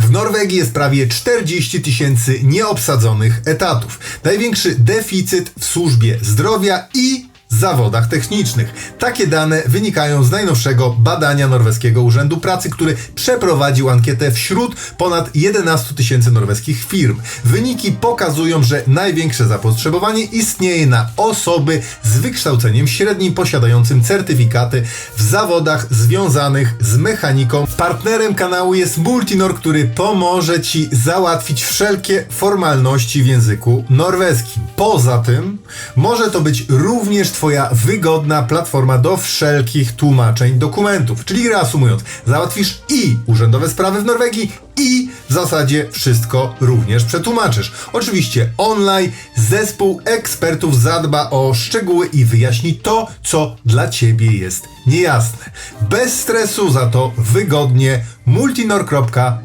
W Norwegii jest prawie 40 tysięcy nieobsadzonych etatów. Największy deficyt w służbie zdrowia i zawodach technicznych. Takie dane wynikają z najnowszego badania Norweskiego Urzędu Pracy, który przeprowadził ankietę wśród ponad 11 tysięcy norweskich firm. Wyniki pokazują, że największe zapotrzebowanie istnieje na osoby z wykształceniem średnim posiadającym certyfikaty w zawodach związanych z mechaniką. Partnerem kanału jest Multinor, który pomoże Ci załatwić wszelkie formalności w języku norweskim. Poza tym może to być również Twoja wygodna platforma do wszelkich tłumaczeń dokumentów. Czyli reasumując, załatwisz i urzędowe sprawy w Norwegii, i w zasadzie wszystko również przetłumaczysz. Oczywiście online zespół ekspertów zadba o szczegóły i wyjaśni to, co dla Ciebie jest niejasne. Bez stresu, za to wygodnie multinor.no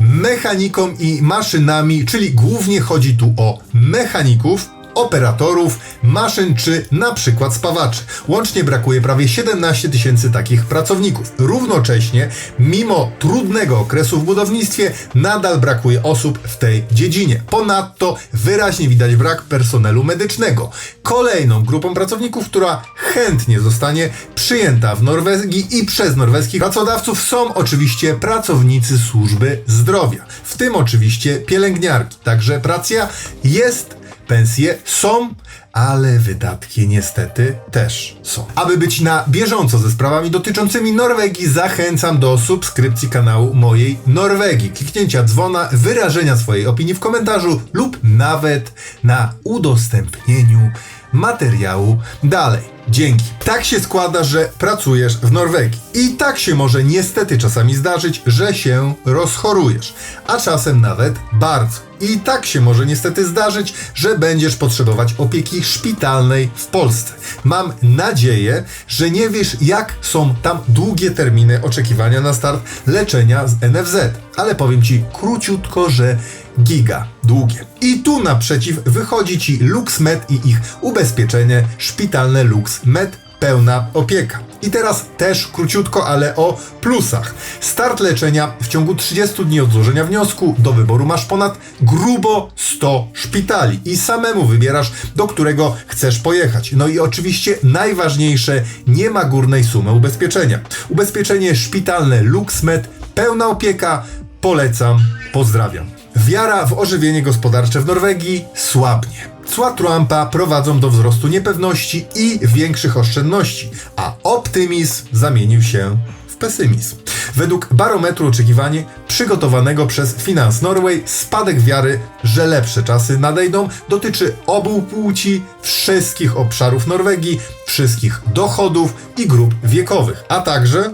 Mechaniką i maszynami, czyli głównie chodzi tu o mechaników, operatorów, maszyn czy na przykład spawaczy. Łącznie brakuje prawie 17 tysięcy takich pracowników. Równocześnie, mimo trudnego okresu w budownictwie, nadal brakuje osób w tej dziedzinie. Ponadto wyraźnie widać brak personelu medycznego. Kolejną grupą pracowników, która chętnie zostanie przyjęta w Norwegii i przez norweskich pracodawców są oczywiście pracownicy służby zdrowia. W tym oczywiście pielęgniarki. Także praca jest Pensje są, ale wydatki niestety też są. Aby być na bieżąco ze sprawami dotyczącymi Norwegii, zachęcam do subskrypcji kanału mojej Norwegii, kliknięcia dzwona, wyrażenia swojej opinii w komentarzu lub nawet na udostępnieniu materiału dalej. Dzięki. Tak się składa, że pracujesz w Norwegii. I tak się może niestety czasami zdarzyć, że się rozchorujesz, a czasem nawet bardzo. I tak się może niestety zdarzyć, że będziesz potrzebować opieki szpitalnej w Polsce. Mam nadzieję, że nie wiesz, jak są tam długie terminy oczekiwania na start leczenia z NFZ, ale powiem ci króciutko, że giga długie. I tu naprzeciw wychodzi ci LuxMed i ich ubezpieczenie szpitalne LuxMed pełna opieka. I teraz też króciutko, ale o plusach. Start leczenia w ciągu 30 dni od złożenia wniosku. Do wyboru masz ponad grubo 100 szpitali i samemu wybierasz, do którego chcesz pojechać. No i oczywiście najważniejsze, nie ma górnej sumy ubezpieczenia. Ubezpieczenie szpitalne LuxMed, pełna opieka, polecam, pozdrawiam. Wiara w ożywienie gospodarcze w Norwegii słabnie. Cła Trumpa prowadzą do wzrostu niepewności i większych oszczędności, a optymizm zamienił się w pesymizm. Według barometru oczekiwanie przygotowanego przez Finance Norway spadek wiary, że lepsze czasy nadejdą, dotyczy obu płci, wszystkich obszarów Norwegii, wszystkich dochodów i grup wiekowych, a także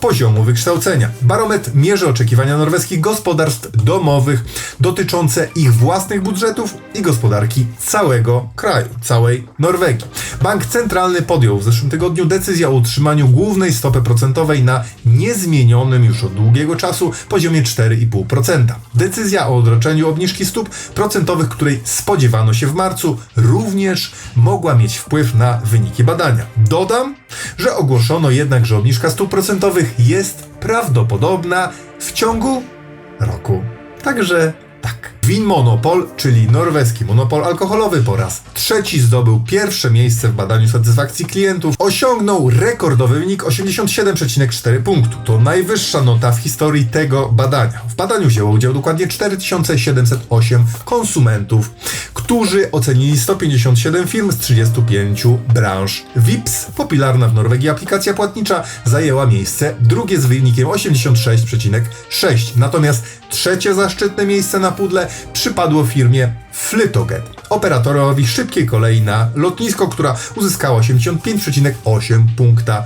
poziomu wykształcenia. Barometr mierzy oczekiwania norweskich gospodarstw domowych dotyczące ich własnych budżetów i gospodarki całego kraju, całej Norwegii. Bank Centralny podjął w zeszłym tygodniu decyzję o utrzymaniu głównej stopy procentowej na niezmienionym już od długiego czasu poziomie 4,5%. Decyzja o odroczeniu obniżki stóp procentowych, której spodziewano się w marcu, również mogła mieć wpływ na wyniki badania. Dodam, że ogłoszono jednak, że obniżka stóp procentowych jest prawdopodobna w ciągu roku. Także tak. Win Monopol, czyli norweski monopol alkoholowy po raz trzeci zdobył pierwsze miejsce w badaniu satysfakcji klientów. Osiągnął rekordowy wynik 87,4 punktu. To najwyższa nota w historii tego badania. W badaniu wzięło udział dokładnie 4708 konsumentów, którzy ocenili 157 firm z 35 branż. VIPS, popularna w Norwegii aplikacja płatnicza, zajęła miejsce drugie z wynikiem 86,6. Natomiast trzecie zaszczytne miejsce na pudle przypadło firmie Flytoget, operatorowi szybkiej kolei na lotnisko, która uzyskała 85,8 punkta.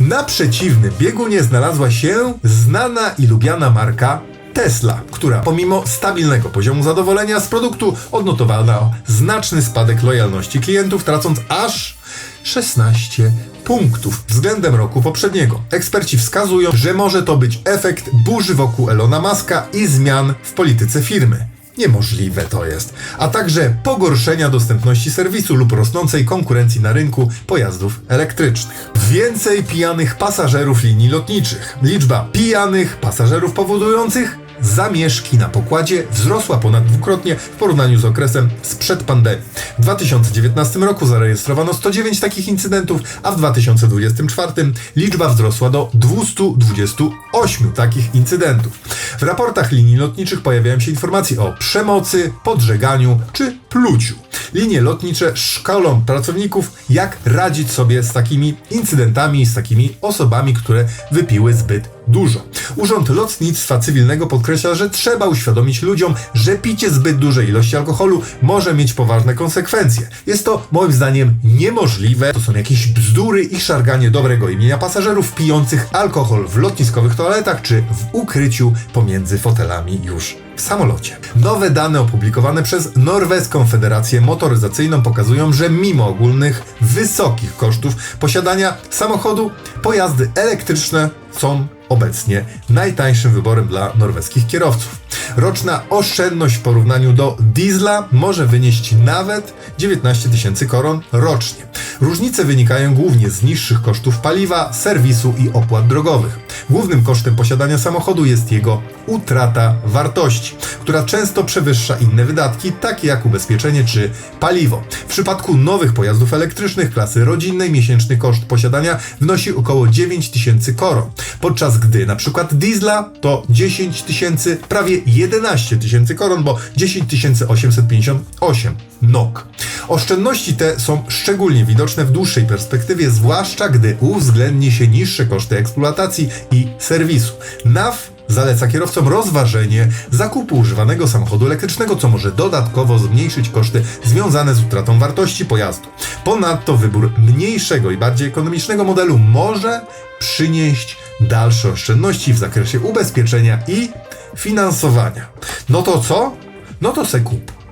Na przeciwnym biegunie znalazła się znana i lubiana marka Tesla, która pomimo stabilnego poziomu zadowolenia z produktu odnotowała znaczny spadek lojalności klientów, tracąc aż 16 punktów względem roku poprzedniego. Eksperci wskazują, że może to być efekt burzy wokół Elona Muska i zmian w polityce firmy. Niemożliwe to jest, a także pogorszenia dostępności serwisu lub rosnącej konkurencji na rynku pojazdów elektrycznych. Więcej pijanych pasażerów linii lotniczych. Liczba pijanych pasażerów powodujących zamieszki na pokładzie wzrosła ponad dwukrotnie w porównaniu z okresem sprzed pandemii. W 2019 roku zarejestrowano 109 takich incydentów, a w 2024 liczba wzrosła do 228 takich incydentów. W raportach linii lotniczych pojawiają się informacje o przemocy, podżeganiu czy pluciu. Linie lotnicze szkolą pracowników, jak radzić sobie z takimi incydentami, z takimi osobami, które wypiły zbyt dużo. Urząd Lotnictwa Cywilnego podkreśla, że trzeba uświadomić ludziom, że picie zbyt dużej ilości alkoholu może mieć poważne konsekwencje. Jest to moim zdaniem niemożliwe. To są jakieś bzdury i szarganie dobrego imienia pasażerów pijących alkohol w lotniskowych toaletach czy w ukryciu pomiędzy fotelami już w samolocie. Nowe dane opublikowane przez Norweską Federację Motoryzacyjną pokazują, że mimo ogólnych wysokich kosztów posiadania samochodu, pojazdy elektryczne są obecnie najtańszym wyborem dla norweskich kierowców. Roczna oszczędność w porównaniu do diesla może wynieść nawet 19 tysięcy koron rocznie. Różnice wynikają głównie z niższych kosztów paliwa, serwisu i opłat drogowych. Głównym kosztem posiadania samochodu jest jego utrata wartości, która często przewyższa inne wydatki, takie jak ubezpieczenie czy paliwo. W przypadku nowych pojazdów elektrycznych klasy rodzinnej miesięczny koszt posiadania wynosi około 9 tysięcy koron, podczas gdy na przykład diesla to 10 tysięcy, prawie 11 tysięcy koron, bo 10 858 NOK. Oszczędności te są szczególnie widoczne w dłuższej perspektywie, zwłaszcza gdy uwzględni się niższe koszty eksploatacji i serwisu. NAW zaleca kierowcom rozważenie zakupu używanego samochodu elektrycznego, co może dodatkowo zmniejszyć koszty związane z utratą wartości pojazdu. Ponadto wybór mniejszego i bardziej ekonomicznego modelu może przynieść dalsze oszczędności w zakresie ubezpieczenia i finansowania. No to co? No to se kup.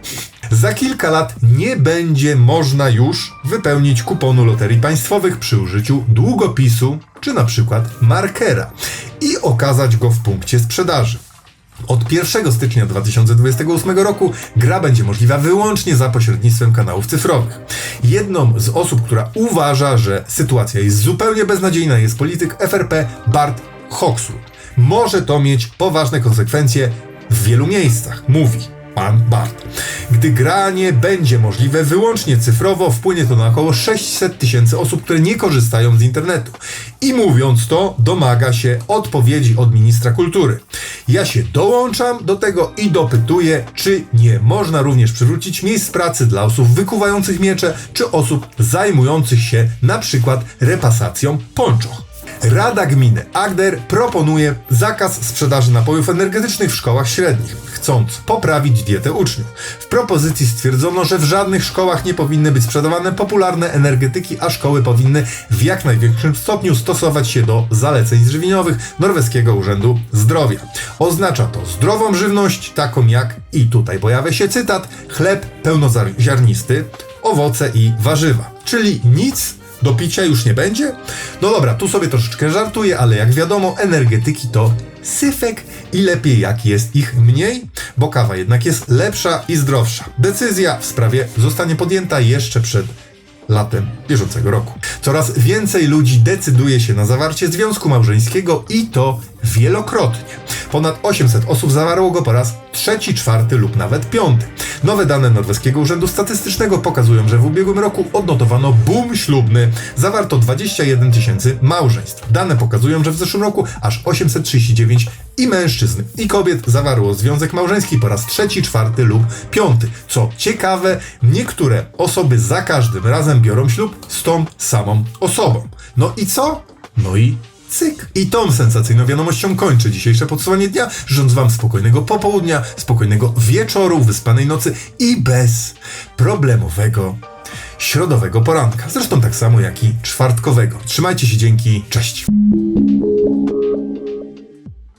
Za kilka lat nie będzie można już wypełnić kuponu loterii państwowych przy użyciu długopisu czy na przykład markera i okazać go w punkcie sprzedaży. Od 1 stycznia 2028 roku gra będzie możliwa wyłącznie za pośrednictwem kanałów cyfrowych. Jedną z osób, która uważa, że sytuacja jest zupełnie beznadziejna, jest polityk FRP Bart Hoxwood. Może to mieć poważne konsekwencje w wielu miejscach, mówi pan Bart. Gdy granie będzie możliwe wyłącznie cyfrowo, wpłynie to na około 600 tysięcy osób, które nie korzystają z internetu. I mówiąc to, domaga się odpowiedzi od ministra kultury. Ja się dołączam do tego i dopytuję, czy nie można również przywrócić miejsc pracy dla osób wykuwających miecze, czy osób zajmujących się na przykład repasacją ponczoch. Rada Gminy Agder proponuje zakaz sprzedaży napojów energetycznych w szkołach średnich, chcąc poprawić dietę uczniów. W propozycji stwierdzono, że w żadnych szkołach nie powinny być sprzedawane popularne energetyki, a szkoły powinny w jak największym stopniu stosować się do zaleceń żywieniowych Norweskiego Urzędu Zdrowia. Oznacza to zdrową żywność, taką jak, i tutaj pojawia się cytat, chleb pełnoziarnisty, owoce i warzywa. Czyli nic do picia już nie będzie? No dobra, tu sobie troszeczkę żartuję, ale jak wiadomo, energetyki to syfek i lepiej jak jest ich mniej, bo kawa jednak jest lepsza i zdrowsza. Decyzja w sprawie zostanie podjęta jeszcze przed latem bieżącego roku. Coraz więcej ludzi decyduje się na zawarcie związku małżeńskiego i to wielokrotnie. Ponad 800 osób zawarło go po raz trzeci, czwarty lub nawet piąty. Nowe dane Norweskiego Urzędu Statystycznego pokazują, że w ubiegłym roku odnotowano boom ślubny. Zawarto 21 tysięcy małżeństw. Dane pokazują, że w zeszłym roku aż 839 i mężczyzn, i kobiet zawarło związek małżeński po raz trzeci, czwarty lub piąty. Co ciekawe, niektóre osoby za każdym razem biorą ślub z tą samą osobą. No i co? No i cyk. I tą sensacyjną wiadomością kończę dzisiejsze podsumowanie dnia, życząc Wam spokojnego popołudnia, spokojnego wieczoru, wyspanej nocy i bez problemowego środowego poranka. Zresztą tak samo jak i czwartkowego. Trzymajcie się, dzięki, cześć.